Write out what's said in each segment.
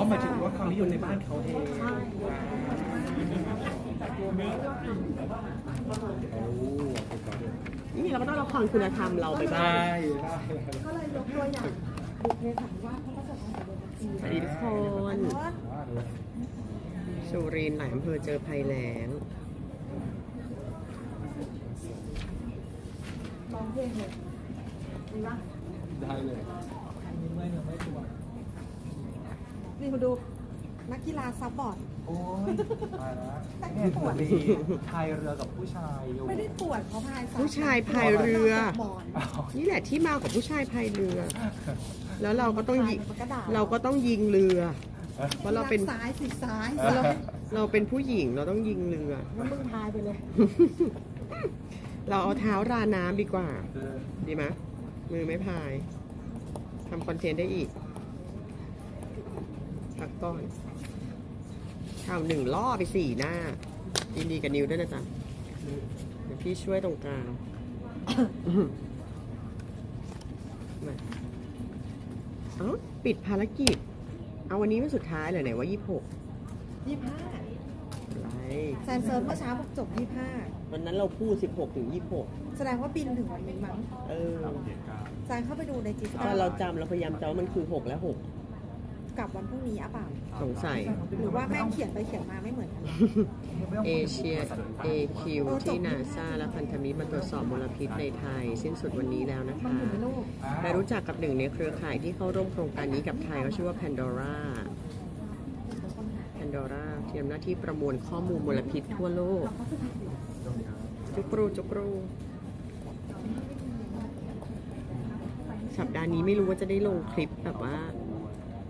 อ๋อหมายถึงว่าความนิยมในบ้านเขาเองใช่นี่เราก็ต้องละครคุณธรรมเราไปบ้าง ก็เลยยกตัวอย่างบุพเพสันนิวาเขาประสบความสำเร็จจริงสวัสดีทุกคน สุรินทร์หลายอำเภอเจอภัยแล้งร้องเพลงเลยดีปะได้เลยนี่อยไมาดูนักกีฬาซับบอร์ด โอ้ยตายแล้วแต่งเนี่ยปวดดีพายเรือกับผู้ชายอยู่ไม่ได้ปวดเพราะพายซับผู้ชายพายเรือ หมอนอ้าวนี่แหละที่มาของผู้ชายพายเรือ แล้วเราก็ต้องยิงมันก็ด่าเราก็ต้องยิงเรือ เพราะเราเป็น ซ้ายสิซ้ายเพราะเราเราเป็นผู้หญิงเราต้องยิงเรือแล้วมึงพายไปเลย เราเอาเท้าราน้ำดีกว่าเออดีไหมมือไม่พายทำคอนเทนต์ได้อีก พักก่อนข่าวหนึ่งล่อไปสี่หน้ายินดีกับนิวด้วยนะจ๊ะเดี๋ยวพี่ช่วยตรงกลางมาเอ้าปิดภารกิจ เอาวันนี้วันสุดท้ายเลยไหนว่ายี่หกยี่ห้าอะไรแซนเซิร์ฟเมื่อเช้าบอกจบยี่ห้าวันนั้นเราพูดสิบหกถึงยี่หกแสดงว่าบินถึงวันนี้มั้งเออแซนเข้าไปดูในจีสตอนเราจำเราพยายามจำว่ามันคือหกและหก กลับวันพรุ่งนี้อะเปล่าสงสัย หรือว่าแม่งเขียนไปเขียนมาไม่เหมือนกัน เอเชีย AQ ที่นาซาและพันธมิตรมาตรวจสอบมลพิษในไทย สิ้นสุดวันนี้แล้วนะมันคะอยู่ในโลกได้รู้จักกับหนึ่งในเครือข่ายที่เข้าร่วมโครงการนี้กับไทยเขาชื่อว่า Pandora Pandora ที่ทำหน้าที่ประมวลข้อมูลมลพิษทั่วโลก จุกรูจุกรู สัปดาห์นี้ไม่รู้ว่าจะได้ลงคลิปแบบว่า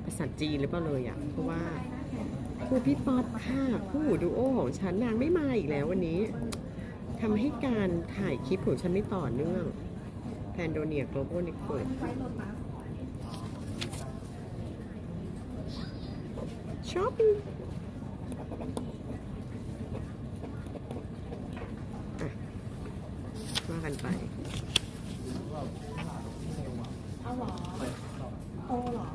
ภาษาจีนหรือเปล่าเลยอะ เพราะว่าครูพี่ป๊อปค่ะคู่ดูโอของฉันนางไม่มาอีกแล้ววันนี้ทำให้การถ่ายคลิปของฉันไม่ต่อเนื่องแพนโดเนีย global network ช้อปปิ้งว่ากันไป เอาเหรอโตเหรอ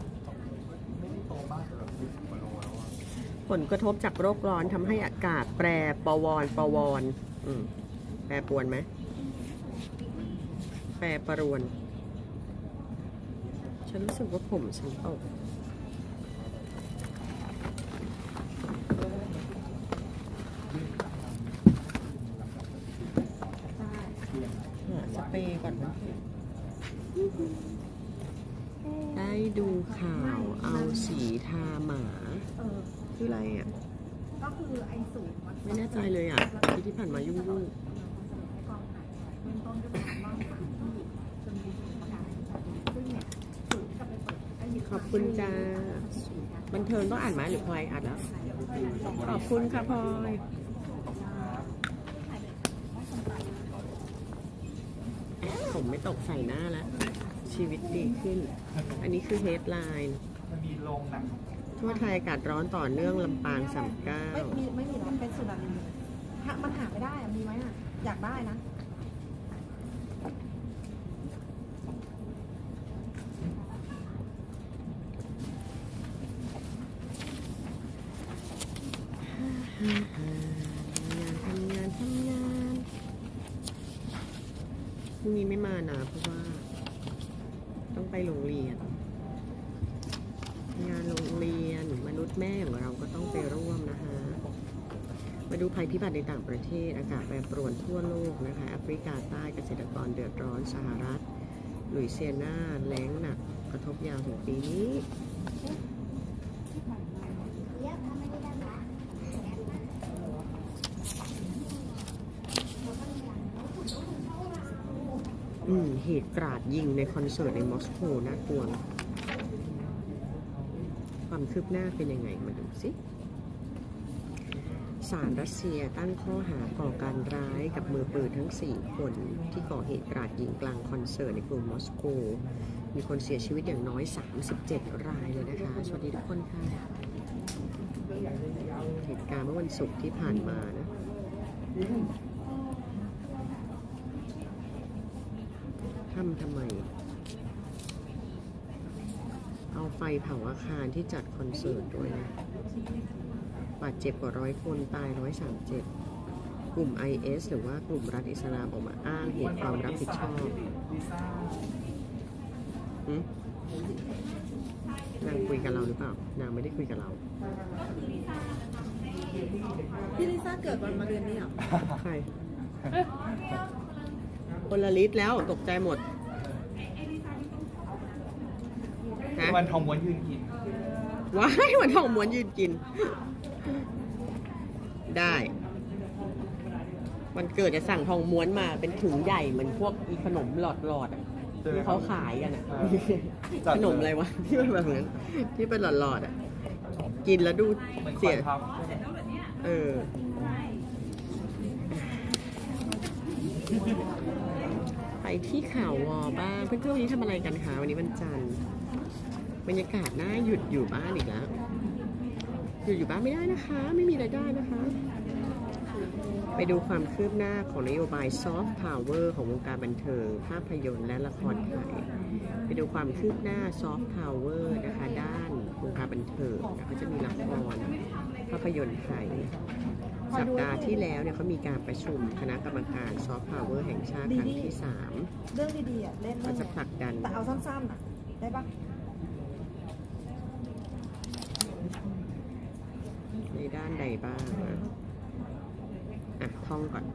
ผ ลกระทบจากโรคร้อนทำให้อากาศแปรปรวนปรวนอืแปรปรวนไหม แปรปรวน ฉันรู้สึกว่าผมฉันตกสเปรย์ก่อนนะได้ดูข่าวเอาสีทาหมาเออ คืออะไรอะ ก็คือไอ้สูงมันไม่แน่ใจเลยอะที่ที่ผ่านมายุ่งยุ่งขอบคุณจ้าบันเทิงต้องอ่านไหมหรือพลอยอ่านแล้ว ขอบคุณค่ะพลอยผมไม่ตกใส่หน้าแล้ว ชีวิตดีขึ้น อันนี้คือเฮดไลน์ มันมีโรงหนัง ทั่วไทยอากาศร้อนต่อเนื่องลำปางสามเก้าไม่มีไม่มีหรอกเป็นสุนารีถ้ามันหาไม่ได้อะมีไหมอะ อยากได้นะงานทำงานทำงานพรุ่งนี้ไม่มานะเพราะว่า ต้องไปโรงเรียน งานโรงเรียนมนุษย์แม่ของเราก็ต้องไปร่วมนะคะ มา ดูภัยพิบัติในต่างประเทศ อากาศแปรปรวนทั่วโลกนะคะแอฟริกาใต้เกษตรกรเดือดร้อนสหรัฐลุยเซียนาแล้งหนักกระทบยาวถึงปีนี้อืมเหตุกราดยิงในคอนเสิร์ตในมอสโกน่ากลัว ความคืบหน้าเป็นยังไงมาดูสิ ศาลรัสเซียตั้งข้อหาก่อการร้ายกับมือปืนทั้ง 4 คนที่ก่อเหตุกราดยิงกลางคอนเสิร์ตในกรุงมอสโก มีคนเสียชีวิตอย่างน้อย 37 รายเลยนะคะ สวัสดีทุกคนค่ะ เหตุการณ์เมื่อวันศุกร์ที่ผ่านมานะทำทำไม เอาเอาไฟเผาอาคารที่จัดคอนเสิร์ตด้วยนะ บาดเจ็บกว่าร้อยคนตายร้อยสามเจ็ดกลุ่ม IS หรือว่ากลุ่มรัฐอิสลามออกมาอ้างเหตุความรับผิดชอบลิซ่าหึนางคุยกับเราหรือเปล่า นางไม่ได้คุยกับเรา พี่ลิซ่าเกิดวันมะรืนนี่เหรอใครคนละลิตรแล้วตกใจหมดฮะวันทองม้วนยืนกินว้ายวันทองม้วนยืนกิน ได้วันเกิดจะสั่งทองม้วนมาเป็นถุงใหญ่เหมือนพวกอีขนมหลอดหลอดๆอะที่เขาขายกันอะจัดขเลยนมอะไรวะที่มันแบบนั้นที่เป็นหลอดหลอดๆอะกินแล้วดูเหมือนคเสีอยนพับเออ ไปที่ข่าววอบ้างเพื่อนๆวันนี้ทำอะไรกันคะวันนี้วันจันทร์บรรยากาศน่าหยุดอยู่บ้านอีกแล้ว หยุดอยู่บ้านไม่ได้นะคะ ไม่มีรายได้นะคะ ไปดูความคืบหน้าของนโยบายซอฟต์พาวเวอร์ของวงการบันเทิง ภาพยนตร์และละครไทย ไปดูความคืบหน้าซอฟต์พาวเวอร์นะคะ ด้านวงการบันเทิงนะคะจะมีละครภาพยนตร์ไทยสัปดาห์ที่แล้วเนี่ยเขามีการประชุมคณะกรรมการซอฟต์พาวเวอร์แห่งชาติครั้งที่เรื่องดีๆอะเล่น3เรื่ก็องจะเนี้ยผลักดันแต่เอาสั้นๆอะได้ปะ ในด้านใดบ้างนะอะท่องก่อน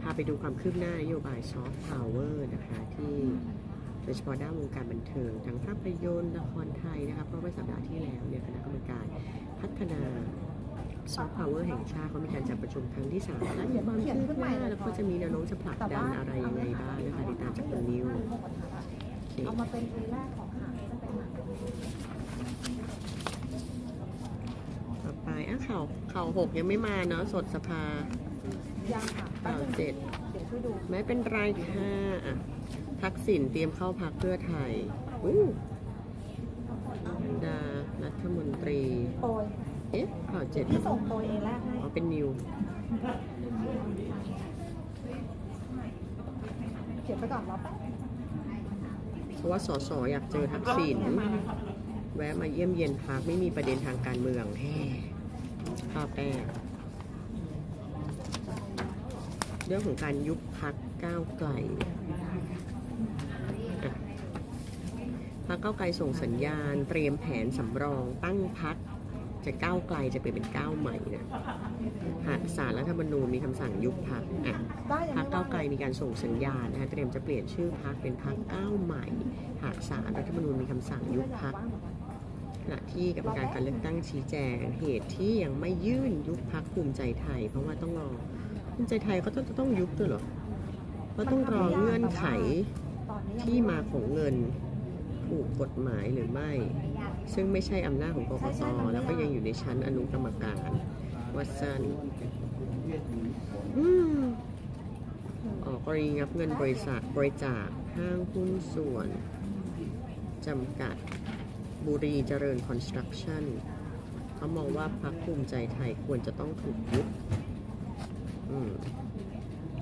พาไปดูความคืบหน้านโยบายซอฟต์พาวเวอร์นะคะ ที่โดยเฉพาะด้านวงการบันเทิงทั้งภาพยนตร์ละครไทยนะคะเพราะว่าสัปดาห์ที่แล้วเนี่ยคณะกรรมการพัฒนาซอฟต์พาวเวอร์แห่งชาติเขามีการจัดประชุมครั้งที่สามและมีความคืบหน้าแล้วก็จะมีแนวโน้มจะผลักดันอะไรยังไงบ้างนะคะติดตามจากคุณนิวเคเอามาเป็นปีแรกของหางจะเป็นหนัง ต่อไปอะ ข่าวข่าวหกยังไม่มาเนาะสดสภายังค่ะแป๊ข่าบวนึงเจ็ดเดี๋ยวช่วยดู ไม่เป็นไรค่ะอะทักษิณเตรียมเข้าพักเพื่อไทยอู้ดารัฐมนตรี โปรยเอ๊ะข่าวเจ็ดพี่ส่งโปรยเอแรกให้ อ๋อเป็นนิว เขียนไปก่อนรอแป๊บเพราะว่าสสอยากเจอทักษิณแวะมาเยี่ยมเยียนพักไม่มีประเด็นทางการเมืองแฮ่ ภาพแรกเรื่องของการยุบพักก้าวไกลพักก้าวไกลส่งสัญญาณ เตรียมแผนสำรอง ตั้งพักจะก้าวไกลจะไปเป็นก้าวใหม่นะหากสารรัฐธรรมนูญมีคำสั่งยุบพักอะพักก้าวไกลมีการส่งสัญญาณนะคะเตรียมจะเปลี่ยนชื่อพักเป็นพักก้าวใหม่ หากสารรัฐธรรมนูญมีคำสั่งยุบพัก ขณะที่กรรมการการเลือกตั้งชี้แจงเหตุที่ยังไม่ยื่นยุบพักภูมิใจไทย เพราะว่าต้องรอภูมิใจไทยเขาต้องจะต้องยุบด้วยเหรอเพราะต้องรอเงื่อนไขตอนนี้ยังที่มาของเงินถูกกฎหมายหรือไม่ ซึ่งไม่ใช่อำนาจของกกตแล้วก็ยังอยู่ในชั้นอนุกรรมการวัดสันอืมออกกรณีงับเงินบริษัทบริจาคห้างหุ้นส่วนจำกัด บุรีเจริญคอนสตรักชั่นเขามองว่าพรรคภูมิใจไทยควรจะต้องถูกยุบ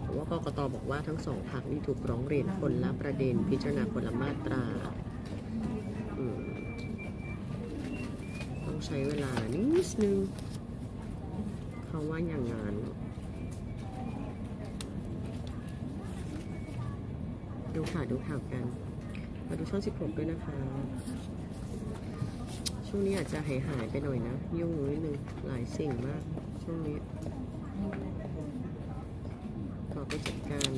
เพราะว่ากกตบอกว่าทั้งสองพรรคนี่ถูกร้องเรียนคนละประเด็นพิจารณาคนละมาตรา ต้องใช้เวลานิดนึงเขาว่าอย่างนั้น ดูข่าวดูข่าวกันมาดูช่อง16 ด้วยนะคะ ช่วงนี้อาจจะหายหายไปหน่อยนะ ยุ่งนิดนึงหลายสิ่งมาก ช่วงนี้ขอไปจัดการ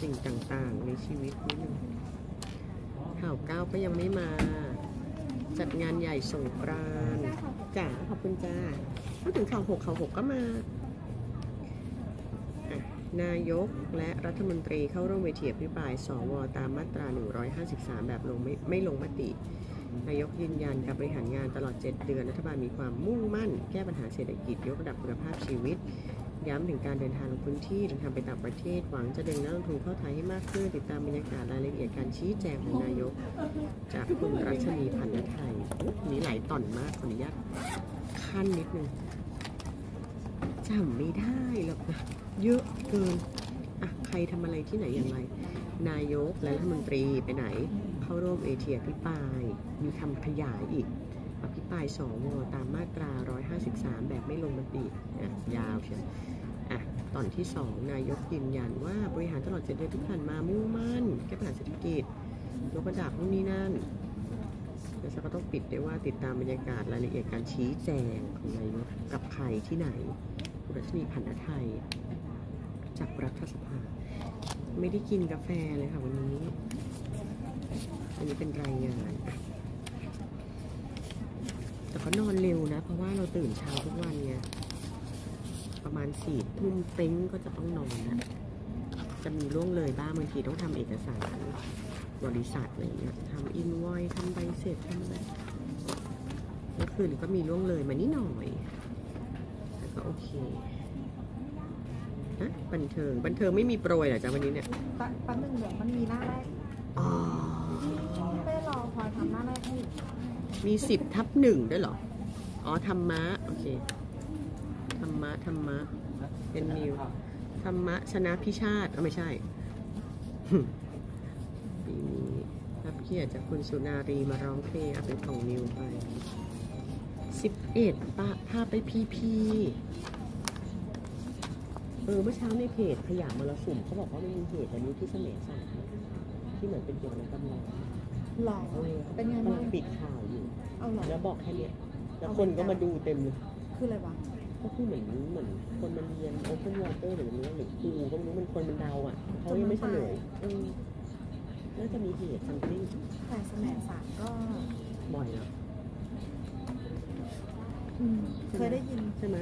สิ่งต่างๆในชีวิตนิดนึงข่าวเก้าก็ยังไม่มา จัดงานใหญ่สงกรานจ๋าขอบคุณจ้าพูดถึงข่าวหกข่าวหกก็มานายกและรัฐมนตรีเข้าร่วมเวทีอภิปรายสวตามมาตรา 153 แบบลงไม่ไม่ลงมติ นายกยืนยันการบริหารงานตลอด 7 เดือน รัฐบาลมีความมุ่งมั่น แก้ปัญหาเศรษฐกิจ ยกระดับคุณภาพชีวิต ย้ำถึงการเดินทางลงพื้นที่เดินทางไปต่างประเทศ หวังจะดึงนักลงทุนเข้าไทยให้มากขึ้น ติดตามบรรยากาศรายละเอียดการชี้แจงของนายก จากคุณรัชนีพันธไทยมีหลายตอนมากขออนุญาตขั้นนิดนึงจำไม่ได้หรอกนะเยอะเกินอะใครทำอะไรที่ไหนอย่างไร นายกและรัฐมนตรีไปไหน เข้าร่วมเอเทีอภิปาย มีคำขยายอีกอภิปรายสวตามมาตรา 153 แบบไม่ลงมติอะยาวเชียวอะตอนที่ 2 นายกยืนยันว่าบริหารตลอดเจ็ดเดือนที่ผ่านมามุ่งมั่นแก้ปัญหาเศรษฐกิจยกระดับนู่นนี่นั่นแล้วฉันก็ต้องปิดด้วยว่าติดตามบรรยากาศรายละเอียดการชี้แจงของนายกกับใครที่ไหนคุณรัชนีพันธไทย จากรัฐสภา ไม่ได้กินกาแฟเลยค่ะวันนี้ อันนี้เป็นรายงาน แต่ก็นอนเร็วนะ เพราะว่าเราตื่นเช้าทุกวันไงประมาณสี่ทุ่มเต็งก็จะต้องนอนนะจะมีล่วงเลยบ้างบางทีต้องทำเอกสารบริษัทอะไรเงี้ยทำอินวอยทำใบเสร็จทำแบบเมื่อคืนก็มีล่วงเลยมานิดหน่อยแต่ก็โอเคนะบันเทิง บันเทิงไม่มีโปรยเหรอจ๊ะวันนี้เนี่ย แป๊บแป๊บนึงเดี๋ยวมันมีหน้าแรก อ๋อที่ ไม่รอคอยทำหน้าแรกให้มีสิบทับหนึ่งด้วยเหรอ อ๋อธรรมะ โอเค ธรรมะ ธรรมะ เป็นนิว ธรรมะ ชนะพิชาติเอาไม่ใช่ ปีนี้รับเกียรติจากคุณสุนารีมาร้องเพลงเอาเป็นของนิวไปสิบเอ็ดปะพาไปพีพีเออ เมื่อเช้าในเพจขยะมรสุมเขาบอกว่ามันมีเหตุอันนี้ที่เสมสาร ที่เหมือนเป็นเกี่ยวกับกำลังหล่อเออเป็นไงกำบ้าลังงปิดข่าวอยู่ เอาหล่อแล้วบอกแค่เนี้ยแล้วคนก็มาดูเต็มเลย คืออะไรวะ ก็คือเหมือนเหมือนคนมันเรียน Open Water หรือเนื้อหรือครูก็ไม่รู้มันคนมันเดาอะเขายังไม่เฉลยเออน่าจะมีเหตุ something แต่สมัยสารก็บ่อยนะอืมเคยได้ยินใช่ไหม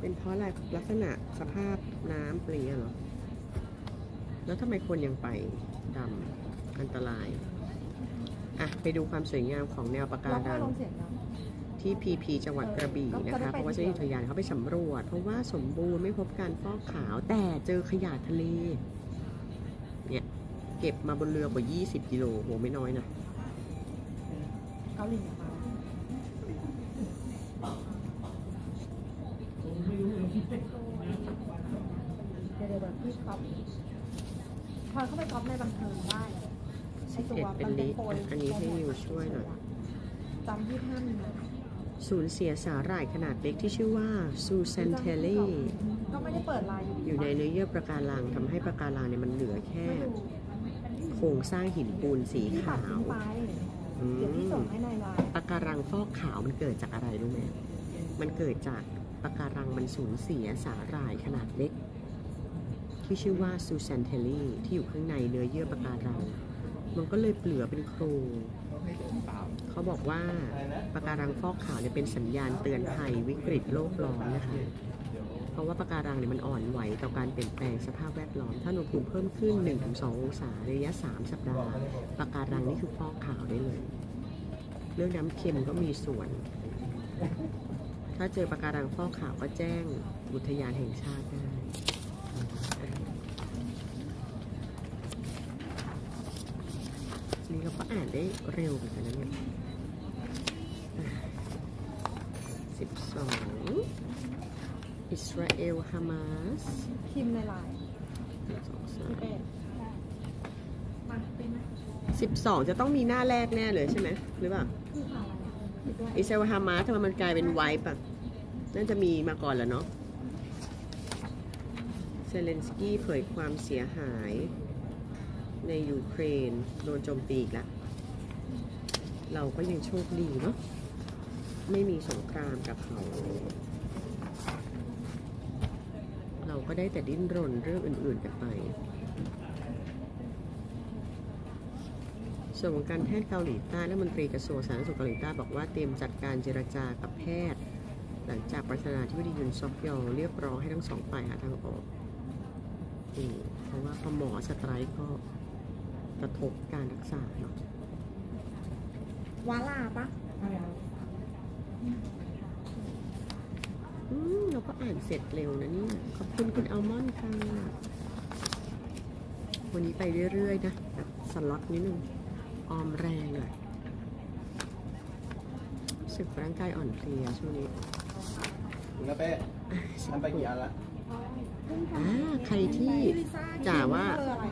เป็นเพราะอะไรลักษณะสภาพน้ำอะไรอย่างเงี้ยเหรอ แล้วทำไมคนยังไป ดำอันตราย อะ ไปดูความสวยงามของแนวปะกาเราค่รัอยงลงเสียงนะที่พีพีจังหวัดกระบี่นะคะ เพราะว่าเจ้าหน้าที่อุทยานเขาไปสำรวจ เพราะว่าสมบูรณ์ไม่พบการฟอกขาว แต่เจอขยะทะเล เนี่ย เก็บมาบนเรือกว่า 20 กิโลโหไม่น้อยนะเกาหลีมาเดี๋ยวเดี๋ยวเดี๋ยวพี่ก๊อฟพ อเข้าไปก๊อฟในบันเทิงได้ไอตัว11เป็นมัลิโปรยอันนี้ให้นิวช่วยหน่อยจำยี่ห้ามีนาสูญเสียสาหร่ายขนาดเล็กที่ชื่อว่าซูเซนเทลลี่ก็ไม่ได้เปิดไลน์อยู่อยู่ในเนื้อเยื่อปะการังทำให้ปะการังเนี่ยมันเหลือแค่ไม่ดูโครงสร้างหินปูนสีพี่ตัขาดทิ้วงไปอืเดี๋ยวพี่ส่งมให้ในไลน์ปะการังฟอกขาวมันเกิดจากอะไรรู้ไหมมันเกิดจากปะการังมันสูญเสียสาหร่ายขนาดเล็ก ที่ชื่อว่าซูเซนเทลลี่ที่อยู่ข้างในเนื้อเยื่อปะการัง มันก็เลยเปลือเป็นโครงเขาบอกว่าปะการังฟอกขาวเนี่ยเป็นสัญญาณเตือนภัยวิกฤตโลกร้อนนะคะ เพราะว่าปะการังเนี่ยมันอ่อนไหวต่อการเปลี่ยนแปลงสภาพแวดล้อม ถ้าอุณหภูมิเพิ่มขึ้น 1-2 องศาระยะ 3 สัปดาห์ปะการังนี่คือฟอกขาวได้เลย เรื่องน้ำเค็มก็มีส่วน ถ้าเจอปะการังฟอกขาวก็แจ้งอุทยานแห่งชาติได้ นี่เรา ก็อ่านได้เร็วเหมือนกันนะเนี่ยสิบสองอิสราเอลฮามาสพิมพ์ในไลน์สองสาพี่มเป้มาเป็นไหมสิบสองจะต้องมีหน้าแรกแน่เลยใช่ไหมหรือเปล่าคือข่าวอะไรคิดด้วยอิสราเอลฮามาสทำไมมันกลายเป็นไวป์อะน่าจะมีมาก่อนแล้วเนาะเซเลนสกี้เผยความเสียหาย ในยูเครนโดนโจมตีอีกแล้วเราก็ยังโชคดีเนาะไม่มีสงครามกับเขา เราก็ได้แต่ดิ้นรนเรื่องอื่น ๆ กันไป ส่วนของการแพทย์เกาหลีใต้รัฐมนตรีกระทรวงสาธารณสุขเกาหลีใต้บอกว่าเตรียมจัดการเจรจากับแพทย์ หลังจากประธานาธิบดียุนซอกยอลเรียกร้องให้ทั้งสองฝ่ายหาทางออกอเพราะว่าพอหมอสไตร์ก็ กระทบการรักษาเนาะวาลาปะอืมเราก็อ่านเสร็จเร็วนะเนี่ยขอบคุณคุณอัลมอนด์ค่ะ วันนี้ไปเรื่อยๆนะแบบสล็อตนิดนึง ออมแรงหน่อยรู้สึกร่างกายอ่อนเพลียช่วงนี้คุณกระเป้ทำไปกี่อันละ อ่า ใครที่ลิซ่จ่าว่าเบอร์อะไร